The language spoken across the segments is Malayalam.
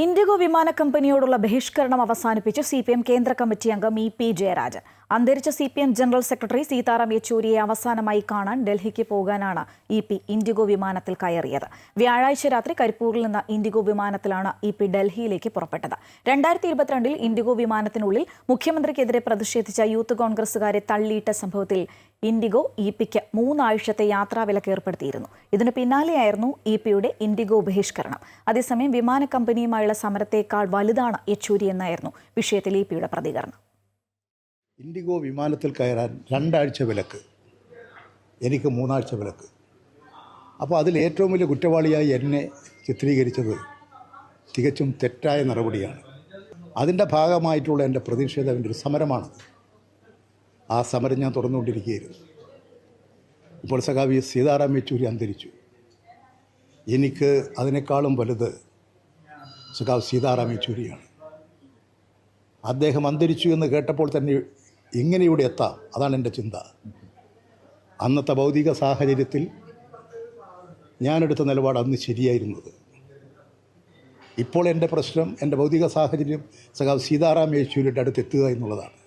ഇൻഡിഗോ വിമാന കമ്പനിയോടുള്ള ബഹിഷ്കരണം അവസാനിപ്പിച്ച് സി പി എം കേന്ദ്ര കമ്മിറ്റി അംഗം ഇ പി ജയരാജൻ. അന്തരിച്ച C P M general secretary Sitaram യെച്ചൂരിയെ അവസാനമായി കാണാൻ ഡൽഹിക്ക് പോകാനാണ് ഇ പി ഇൻഡിഗോ വിമാനത്തിൽ കയറിയത്. വ്യാഴാഴ്ച രാത്രി കരിപ്പൂരിൽ നിന്ന് ഇൻഡിഗോ വിമാനത്തിലാണ് ഇ പി ഡൽഹിയിലേക്ക് പുറപ്പെട്ടത്. രണ്ടായിരത്തി ഇരുപത്തിരണ്ടിൽ ഇൻഡിഗോ വിമാനത്തിനുള്ളിൽ മുഖ്യമന്ത്രിക്കെതിരെ പ്രതിഷേധിച്ച യൂത്ത് കോൺഗ്രസുകാരെ തള്ളിയിട്ട സംഭവത്തിൽ ഇൻഡിഗോ ഇ പിക്ക് മൂന്നാഴ്ചത്തെ യാത്രാവിലക്ക് ഏർപ്പെടുത്തിയിരുന്നു. ഇതിന് പിന്നാലെയായിരുന്നു ഇ പിയുടെ ഇൻഡിഗോ ബഹിഷ്കരണം. അതേസമയം വിമാന കമ്പനിയുമായുള്ള സമരത്തേക്കാൾ വലുതാണ് യെച്ചൂരി എന്നായിരുന്നു വിഷയത്തിൽ ഇ പിയുടെ പ്രതികരണം. ഇൻഡിഗോ വിമാനത്തിൽ കയറാൻ രണ്ടാഴ്ച വിലക്ക്. എനിക്ക് മൂന്നാഴ്ച വിലക്ക്. അപ്പോൾ അതിൽ ഏറ്റവും വലിയ കുറ്റവാളിയായി എന്നെ ചിത്രീകരിച്ചത് തികച്ചും തെറ്റായ നടപടിയാണ്. അതിന്റെ ഭാഗമായിട്ടുള്ള എന്റെ പ്രതിഷേധം എന്റെ ഒരു സമരമാണ്. ആ സമരം ഞാൻ തുറന്നുകൊണ്ടിരിക്കുകയായിരുന്നു. ഇപ്പോൾ സഖാവി സീതാറാം യെച്ചൂരി അന്തരിച്ചു. എനിക്ക് അതിനേക്കാളും വലുത് സഖാവ് സീതാറാം യെച്ചൂരിയാണ്. അദ്ദേഹം അന്തരിച്ചു എന്ന് കേട്ടപ്പോൾ തന്നെ എങ്ങനെ ഇവിടെ എത്താം അതാണ് എന്റെ ചിന്ത. അന്നത്തെ ഭൗതിക സാഹചര്യത്തിൽ ഞാനെടുത്ത നിലപാട് അന്ന് ശരിയായിരുന്നത്. ഇപ്പോൾ എന്റെ പ്രശ്നം എന്റെ ഭൗതിക സാഹചര്യം സഖാവ് സീതാറാം യെച്ചൂരിയുടെ അടുത്ത് എത്തുക എന്നുള്ളതാണ്.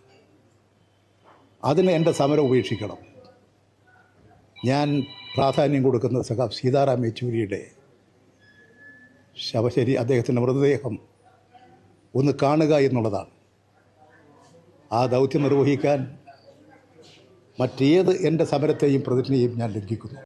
അതിന് എന്റെ സമരം ഉപേക്ഷിക്കണം. ഞാൻ പ്രാധാന്യം കൊടുക്കുന്ന സഖാബ് സീതാറാം യെച്ചൂരിയുടെ ശവശരി അദ്ദേഹത്തിന്റെ മൃതദേഹം ഒന്ന് കാണുക എന്നുള്ളതാണ്. ആ ദൗത്യം നിർവഹിക്കാൻ മറ്റേത് എന്റെ സമരത്തെയും പ്രതിജ്ഞയും ഞാൻ ലംഘിക്കുന്നു.